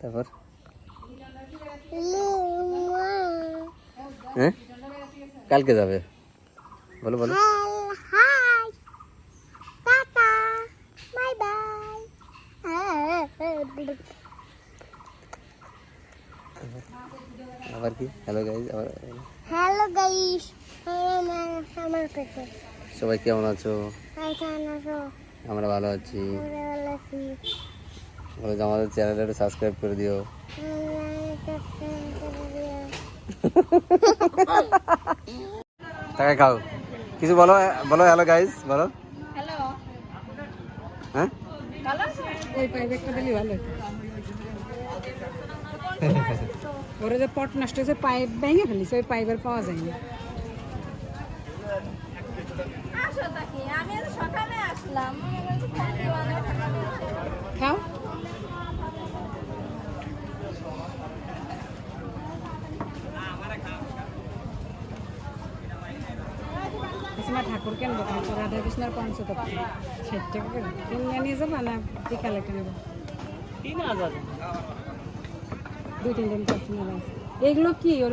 তারপর? হ্যাঁ? কালকে যাবে। বলো বলো। আবার কি? হ্যালো গাইজ আবার হ্যালো গাইস সবাই কেমন আছি। আমরা ভালো আছি। বলো যে আমাদের চ্যানেলটা একটু সাবস্ক্রাইব করে দিও টাকা খাও কিছু বলো বলো হ্যালো গাইজ বলো হ্যালো হ্যাঁ ওই পাইপ একটা দিলে ভালো হতো। ওরা যে পট নষ্ট হয়েছে পাইপ ভেঙে ফেলিস ওই পাইপ আর পাওয়া যায় না তোমার ঠাকুর কেন দোকান রাধা কৃষ্ণের পঞ্চতত্ত্ব ষাট টাকা করে কিনে নিয়ে যাবা না বিকালে কিনবো দুই তিন দিন এইগুলো এগুলো কি? ওর